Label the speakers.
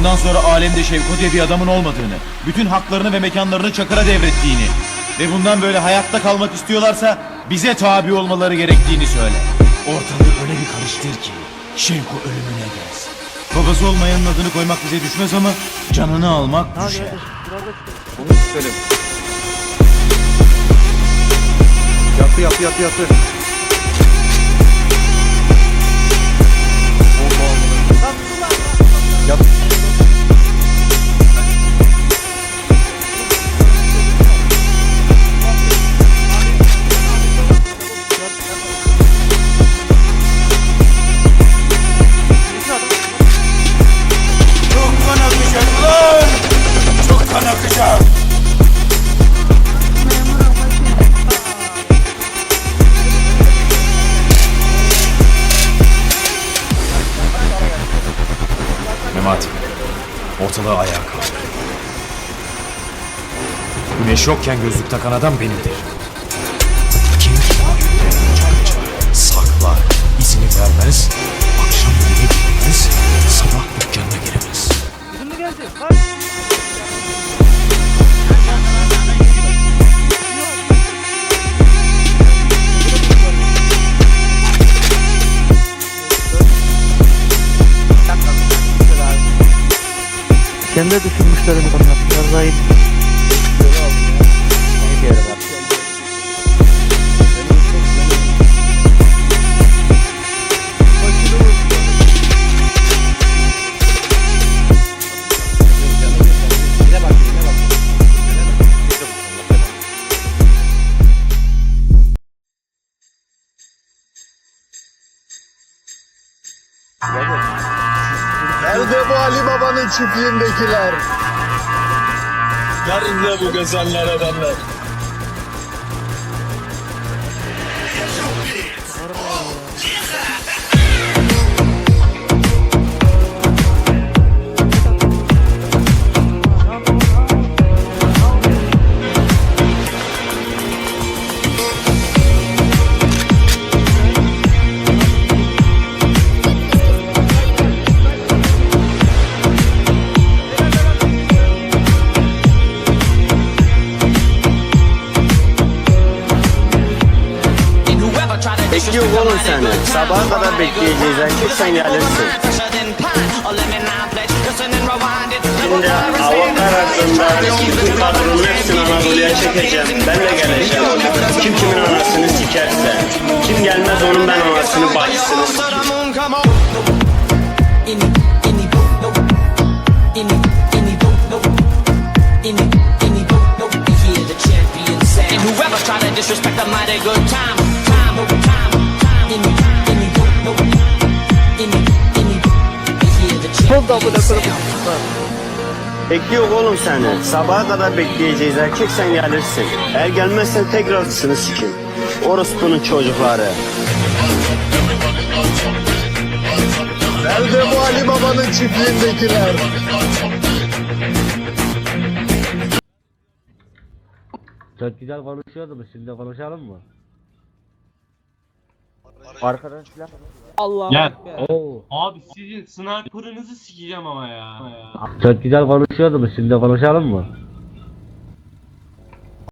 Speaker 1: Bundan sonra alemde Şevko diye bir adamın olmadığını, bütün haklarını ve mekanlarını Çakır'a devrettiğini ve bundan böyle hayatta kalmak istiyorlarsa bize tabi olmaları gerektiğini söyle. Ortalığı öyle bir karıştır ki Şevko ölümüne gelsin. Babası olmayanın adını koymak bize düşmez ama canını almak düşer.
Speaker 2: Onu söyle. Yapı yapı yapı yapı.
Speaker 1: Memati, ortalığı ayağa kaldır. Güneş yokken gözlük takan adam benimdir. Kim kime saklar, izini vermez,
Speaker 3: Kendi düşünmüşlerini bunlar. Biraz daha iyi.
Speaker 4: Nerede bu Ali Baba'nın çiftliğindekiler?
Speaker 5: Nerede bu gezenler edenler?
Speaker 6: Bekliyor oğlum seni. Sabaha kadar bekleyeceğiz. Erkek sen gelirsin. Şimdi hava karardığında bütün kadronun hepsini Anadolu'ya çekeceğim. Ben de geleceğim. Kim kimin anasını sikerse. Kim gelmez onun ben anasını bacısını sikeyim.
Speaker 7: And whoever try to disrespect the mighty good time,
Speaker 3: Oldu amına koyayım.
Speaker 6: Bekliyor oğlum seni. Sabaha kadar bekleyeceğiz. Erkek sen gelirsin. Eğer gelmezsen tekrar sını sikeyim. Orospu'nun çocukları.
Speaker 4: Nerede bu Ali Baba'nın çiftliğindekiler?
Speaker 3: Çok güzel konuşuyordum. Şimdi konuşalım mı? Arkadan silah.
Speaker 8: Gel.
Speaker 3: Oo.
Speaker 8: Abi sizin sniper'ınızı sikeceğim ama ya.
Speaker 3: Çok güzel konuşuyordum. Şimdi konuşalım mı?